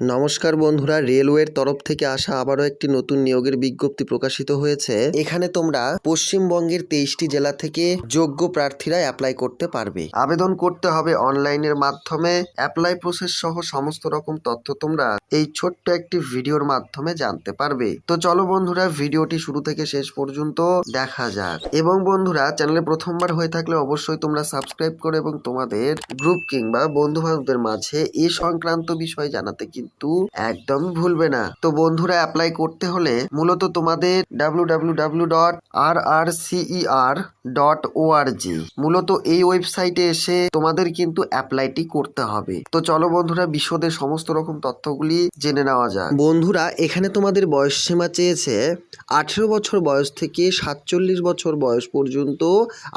নমস্কার বন্ধুরা, রেলওয়ের তরফ থেকে আসা আবারও একটি নতুন নিয়োগের বিজ্ঞপ্তি প্রকাশিত হয়েছে। এখানে তোমরা পশ্চিমবঙ্গের তেইশটি জেলা থেকে যোগ্য প্রার্থীরা অ্যাপ্লাই করতে পারবে। আবেদন করতে হবে অনলাইনের মাধ্যমে। অ্যাপ্লাই প্রসেস সহ সমস্ত রকম তথ্য তোমরা এই ছোট্ট একটি ভিডিওর মাধ্যমে জানতে পারবে। তো চলো বন্ধুরা, ভিডিওটি শুরু থেকে শেষ পর্যন্ত দেখা যাক। এবং বন্ধুরা, চ্যানেলে প্রথমবার হয়ে থাকলে অবশ্যই তোমরা সাবস্ক্রাইব করো এবং তোমাদের গ্রুপ কিংবা বন্ধু বান্ধবদের মাঝে এ সংক্রান্ত বিষয় জানাতে কিন্তু একদমই ভুলবে না। তো বন্ধুরা অ্যাপ্লাই করতে হলে মূলত তোমাদের W dot R R dot মূলত এই ওয়েবসাইটে এসে তোমাদের কিন্তু অ্যাপ্লাইটি করতে হবে। তো চলো বন্ধুরা, বিশদে সমস্ত রকম তথ্যগুলি জেনে নেওয়া যাক। বন্ধুরা, এখানে তোমাদের বয়স সীমা চেয়েছে আঠেরো বছর বয়স থেকে সাতচল্লিশ বছর বয়স পর্যন্ত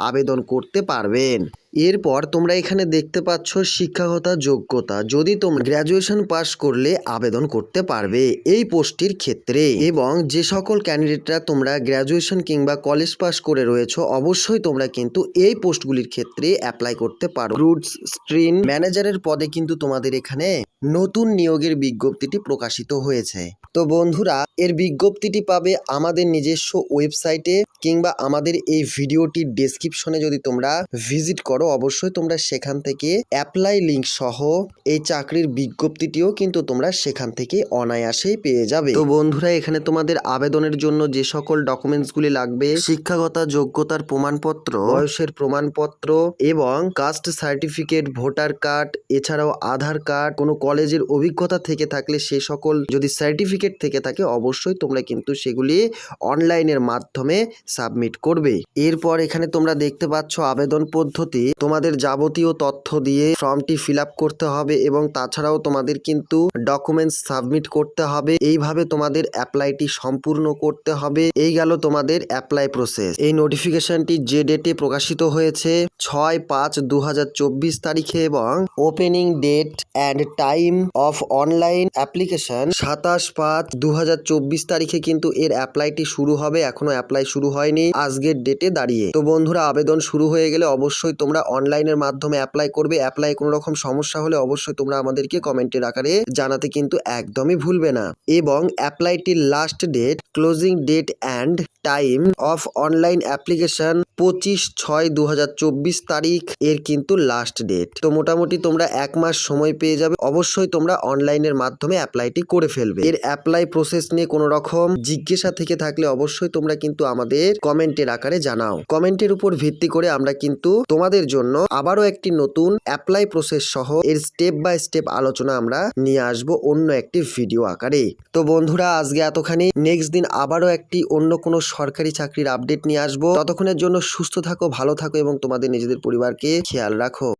আবেদন করতে পারবেন। এরপর তোমরা এখানে দেখতে পাচ্ছ শিক্ষাগত যোগ্যতা। যদি তোমরা গ্র্যাজুয়েশন পাশ করলে আবেদন করতে পারবে এই পোস্টটির ক্ষেত্রে। এবং যে সকল ক্যান্ডিডেটরা তোমরা গ্র্যাজুয়েশন কিংবা কলেজ পাস করে রয়েছো, অবশ্যই তোমরা কিন্তু এই পোস্টগুলির ক্ষেত্রে অ্যাপ্লাই করতে পারো। রুটস স্ট্রিম ম্যানেজারের পদে কিন্তু তোমাদের এখানে নতুন নিয়োগের বিজ্ঞপ্তিটি প্রকাশিত হয়েছে। তো বন্ধুরা, এর বিজ্ঞপ্তিটি পাবে আমাদের নিজস্ব ওয়েবসাইটে কিংবা আমাদের এই ভিডিওটির ডেসক্রিপশনে যদি তোমরা ভিজিট করো অবশ্যই তোমরা সেখান থেকে অ্যাপ্লাই লিঙ্ক সহ এই চাকরির বিজ্ঞপ্তিটিও কিন্তু তোমরা সেখান থেকে অনায়াসেই পেয়ে যাবে। তো বন্ধুরা, এখানে তোমাদের আবেদনের জন্য যে সকল ডকুমেন্টসগুলি লাগবে, শিক্ষাগত যোগ্যতার প্রমাণপত্র, বয়সের প্রমাণপত্র এবং কাস্ট সার্টিফিকেট ভোটার কার্ড এছাড়াও আধার কার্ড কোনো কলেজের অভিজ্ঞতা থেকে থাকলে সে সকল যদি সার্টিফিকেট থেকে থাকে, অবশ্যই তোমরা কিন্তু সেগুলি অনলাইনের মাধ্যমে সাবমিট করবে। এরপর এখানে তোমরা দেখতে পাচ্ছ আবেদন পদ্ধতি। তোমাদের যাবতীয় তথ্য দিয়ে ফর্মটি ফিল করতে হবে এবং তাছাড়াও তোমাদের কিন্তু ডকুমেন্টস সাবমিট করতে হবে। এইভাবে তোমাদের অ্যাপ্লাইটি সম্পূর্ণ করতে হবে। এই গেল তোমাদের অ্যাপ্লাই প্রসেস। এই নোটিফিকেশনটি যে ডেটে প্রকাশিত হয়েছে, ছয় পাঁচ দু তারিখে এবং opening date and time of online application সাতাশ পাঁচ দু তারিখে কিন্তু এর অ্যাপ্লাইটি শুরু হবে। এখনও অ্যাপ্লাই শুরু হয়নি। আজকের ডেটে দাঁড়িয়ে। তো বন্ধুরা, আবেদন শুরু হয়ে গেলে অবশ্যই তোমরা অনলাইনের মাধ্যমে অ্যাপ্লাই করবে। অ্যাপ্লাই কোনো রকম সমস্যা হলে অবশ্যই তোমরা আমাদেরকে কমেন্টের আকারে জানাতে কিন্তু একদমই ভুলবে না। এবং অ্যাপ্লাইটির last date closing date and time of online application পঁচিশ ছয় দু তারিখ, এর কিন্তু লাস্ট ডেট তো মোটামুটি তোমরা এক মাস সময় পেয়ে যাবে। অবশ্যই তোমরা অনলাইনের মাধ্যমে অ্যাপ্লাইটি করে ফেলবে। এর অ্যাপ্লাই প্রসেস নিয়ে কোনো রকম জিজ্ঞাসা থেকে থাকলে অবশ্যই তোমরা কিন্তু আমাদের কমেন্টের আকারে জানাও। কমেন্টের উপর ভিত্তি করে আমরা কিন্তু তোমাদের জন্য আবারও একটি নতুন অ্যাপ্লাই প্রসেস সহ এর স্টেপ বাই স্টেপ আলোচনা আমরা নিয়ে আসব অন্য একটি ভিডিও আকারে। তো বন্ধুরা, আজকে এতখানি। নেক্সট দিন আবারও একটি অন্য কোনো সরকারি চাকরির আপডেট নিয়ে আসব। ততক্ষণের জন্য সুস্থ থাকো, ভালো থাকো এবং তোমাদের নিজেদের পরিবারকে খেয়াল রাখো।